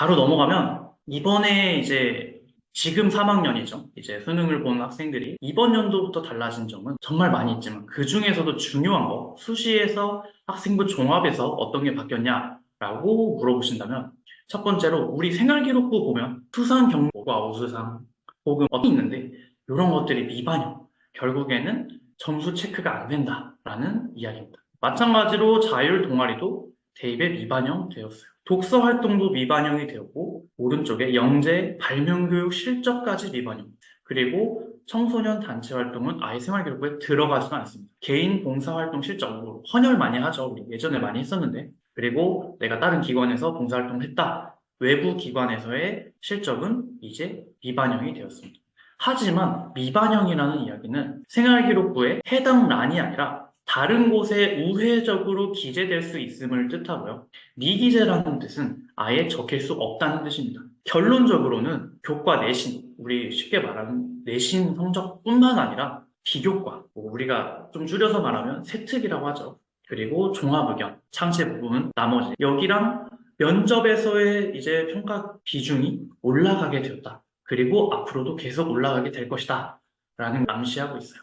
바로 넘어가면 이번에 이제 지금 3학년이죠. 이제 수능을 본 학생들이 이번 연도부터 달라진 점은 정말 많이 있지만 그 중에서도 중요한 거 수시에서 학생부 종합에서 어떤 게 바뀌었냐라고 물어보신다면 첫 번째로 우리 생활기록부 보면 수상 경고와 우수상 혹은 어떤 게 있는데 이런 것들이 미반영 결국에는 점수 체크가 안 된다라는 이야기입니다. 마찬가지로 자율 동아리도 대입에 미반영 되었어요. 독서 활동도 미반영이 되었고 오른쪽에 영재, 발명교육 실적까지 미반영. 그리고 청소년 단체 활동은 아예 생활기록부에 들어가지도 않습니다. 개인 봉사활동 실적으로 헌혈 많이 하죠. 우리 예전에 많이 했었는데. 그리고 내가 다른 기관에서 봉사활동을 했다. 외부 기관에서의 실적은 이제 미반영이 되었습니다. 하지만 미반영이라는 이야기는 생활기록부에 해당 란이 아니라 다른 곳에 우회적으로 기재될 수 있음을 뜻하고요. 미기재라는 뜻은 아예 적힐 수 없다는 뜻입니다. 결론적으로는 교과 내신, 우리 쉽게 말하는 내신 성적뿐만 아니라 비교과, 뭐 우리가 좀 줄여서 말하면 세특이라고 하죠. 그리고 종합의견, 창체 부분, 나머지 여기랑 면접에서의 이제 평가 비중이 올라가게 되었다. 그리고 앞으로도 계속 올라가게 될 것이다. 라는 암시하고 있어요.